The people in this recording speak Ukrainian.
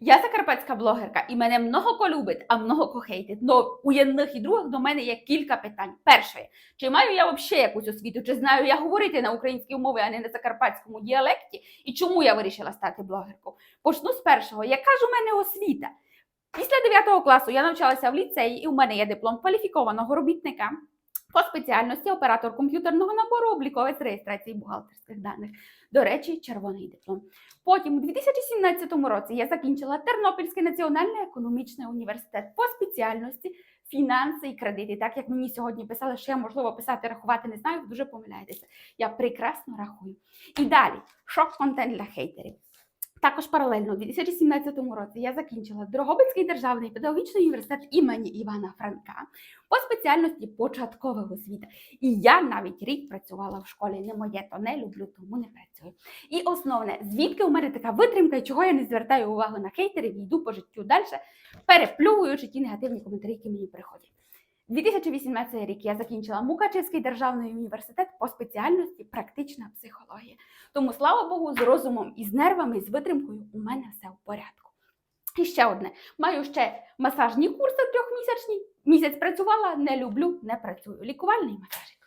Я закарпатська блогерка, і мене много ко любить, а много ко хейтить. Но у одних і других до мене є кілька питань. Перше, чи маю я взагалі якусь освіту, чи знаю я говорити на українській мові, а не на закарпатському діалекті, і чому я вирішила стати блогеркою? Почну з першого. Яка ж у мене освіта? Після 9 класу я навчалася в ліцеї, і у мене є диплом кваліфікованого робітника по спеціальності оператор комп'ютерного набору, обліковець реєстрації бухгалтерських даних. До речі, червоний диплом. Потім, у 2017 році, я закінчила Тернопільський національний економічний університет по спеціальності фінанси і кредити. Так як мені сьогодні писали, що я можливо писати, рахувати не знаю, дуже помиляєтеся. Я прекрасно рахую. І далі шок-контент для хейтерів. Також паралельно у 2017 році я закінчила Дрогобицький державний педагогічний університет імені Івана Франка по спеціальності початкова освіта. І я навіть рік працювала в школі. Не моє, то не люблю, тому не працюю. І основне, звідки у мене така витримка, і чого я не звертаю увагу на хейтерів і йду по життю далі, переплюючи ті негативні коментарі, які мені приходять. 2018 рік я закінчила Мукачевський державний університет по спеціальності практична психологія. Тому, слава Богу, з розумом і з нервами, і з витримкою у мене все в порядку. І ще одне: маю ще масажні курси трьохмісячні. Місяць працювала, не люблю, не працюю. Лікувальний масаж.